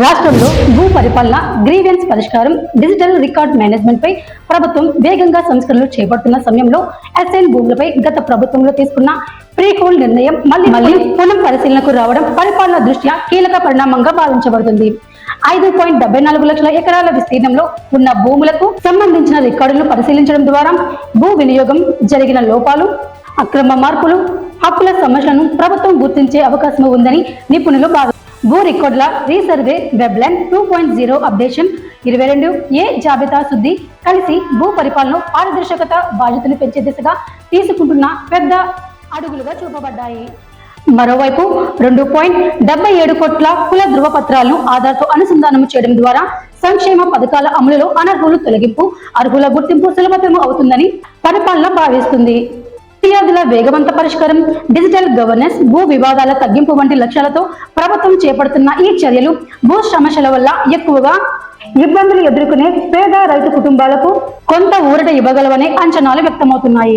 రాష్ట్రంలో భూ పరిపాలన గ్రీవెన్స్ పరిష్కారం డిజిటల్ రికార్డ్ మేనేజ్మెంట్ పై ప్రభుత్వం వేగంగా సంస్కరణలు చేపడుతున్న సమయంలో ఎస్ఎన్ భూములపై గత ప్రభుత్వంలో తీసుకున్న ప్రీ హోల్డ్ నిర్ణయం మళ్ళీ మళ్ళీ పునః పరిశీలనకు రావడం పరిపాలన దృష్ట్యా కీలక పరిణామంగా భావించబడుతుంది. ఐదు పాయింట్ డెబ్బై నాలుగు లక్షల ఎకరాల విస్తీర్ణంలో ఉన్న భూములకు సంబంధించిన రికార్డులను పరిశీలించడం ద్వారా భూ వినియోగం జరిగిన లోపాలు అక్రమ మార్పులు హక్కుల సమస్యలను ప్రభుత్వం గుర్తించే అవకాశం ఉందని నిపుణులు భావిస్తారు భూ రికార్డుల resurvey webland two point zero updation. ఇరవై రెండు ఏ జాబితా శుద్ధి కలిసి భూ పరిపాలన పారదర్శకత బాధ్యతను పెంచే దిశగా తీసుకుంటున్న పెద్ద అడుగులుగా చూపబడ్డాయి. మరోవైపు రెండు పాయింట్ డెబ్బై ఏడు కోట్ల కుల ధృవపత్రాలను ఆధార్తో అనుసంధానం చేయడం ద్వారా సంక్షేమ పథకాల అమలులో అనర్హులు తొలగింపు అర్హుల గుర్తింపు సులభతరం అవుతుందని పరిపాలన భావిస్తుంది. ఫిర్యాదుల వేగవంత పరిష్కారం డిజిటల్ గవర్నెన్స్ భూ వివాదాల తగ్గింపు వంటి లక్ష్యాలతో ప్రభుత్వం చేపడుతున్న ఈ చర్యలు భూ సమస్యల వల్ల ఎక్కువగా ఇబ్బందులు ఎదుర్కొనే పేద రైతు కుటుంబాలకు కొంత ఊరట ఇవ్వగలవనే అంచనాలు వ్యక్తమవుతున్నాయి.